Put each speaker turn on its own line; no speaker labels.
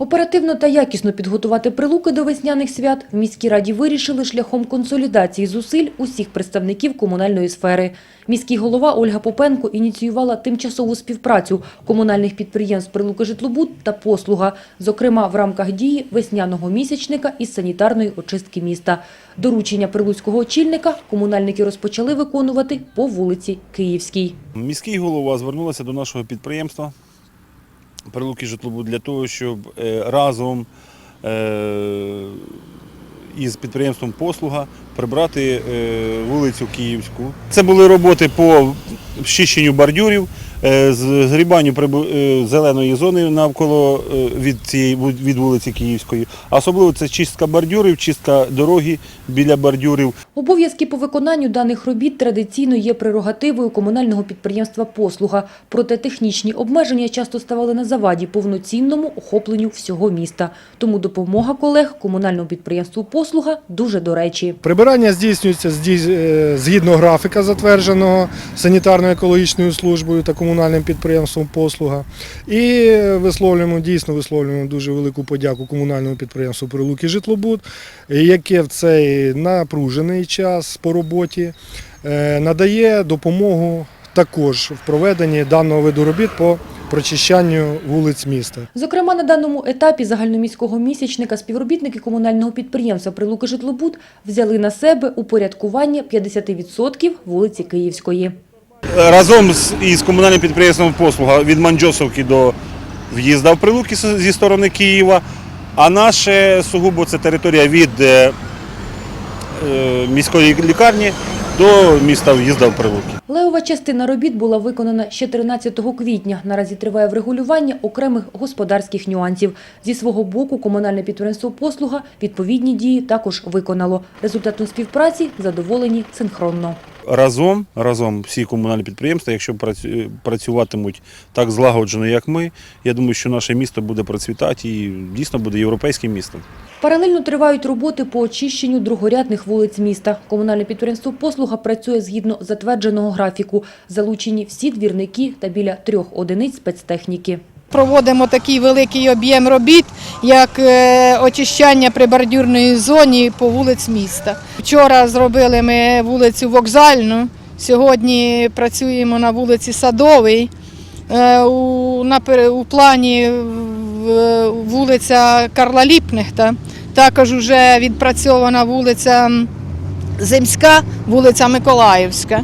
Оперативно та якісно підготувати прилуки до весняних свят в міській раді вирішили шляхом консолідації зусиль усіх представників комунальної сфери. Міський голова Ольга Попенко ініціювала тимчасову співпрацю комунальних підприємств «Прилуки Житлобуд» та «Послуга», зокрема в рамках дії весняного місячника із санітарної очистки міста. Доручення прилуцького очільника комунальники розпочали виконувати по вулиці Київській.
Міський голова звернулася до нашого підприємства Прилуки житлобу для того, щоб е, разом е, із підприємством Послуга прибрати е, вулицю Київську. Це були роботи по щищенню бордюрів, згрібанню прибу- е, зеленої зони навколо е, від цієї від вулиці Київської. Особливо це чистка бордюрів, чистка дороги біля бордюрів.
Обов'язки по виконанню даних робіт традиційно є прерогативою комунального підприємства «Послуга». Проте технічні обмеження часто ставали на заваді повноцінному охопленню всього міста. Тому допомога колег комунальному підприємству «Послуга» дуже до речі.
Прибирання здійснюється здій- е, згідно графіка, затвердженого санітарно-екологічною службою та комунальним підприємством Послуга. І висловлюємо, дійсно висловлюємо дуже велику подяку комунальному підприємству Прилуки Житлобуд, яке в цей напружений час по роботі е, надає допомогу також в проведенні даного виду робіт по прочищанню вулиць міста.
Зокрема, на даному етапі загальноміського місячника співробітники комунального підприємства «Прилуки Житлобуд» взяли на себе упорядкування 50% вулиці Київської.
Разом з із комунальним підприємством послуга від Манджосовки до в'їзда в Прилуки зі сторони Києва. А наше сугубо це територія від е, е, міської лікарні до міста в'їзда в Прилуки.
Левова частина робіт була виконана ще 13 квітня. Наразі триває врегулювання окремих господарських нюансів. Зі свого боку комунальне підприємство «Послуга» відповідні дії також виконало. Результатом співпраці задоволені синхронно.
Разом, разом всі комунальні підприємства, якщо працю- працюватимуть так злагоджено, як ми, я думаю, що наше місто буде процвітати і дійсно буде європейським містом.
Паралельно тривають роботи по очищенню другорядних вулиць міста. Комунальне підприємство «Послуга» працює згідно затвердженого графіку. Залучені всі двірники та біля трьох одиниць спецтехніки.
Проводимо такий великий об'єм робіт, як е, очищання прибордюрної зоні по вулиць міста. Вчора зробили ми вулицю Вокзальну, сьогодні працюємо на вулиці Садовий. Е, у плані вулиця Карла Ліпнехта, також вже відпрацьована вулиця Земська, вулиця Миколаївська.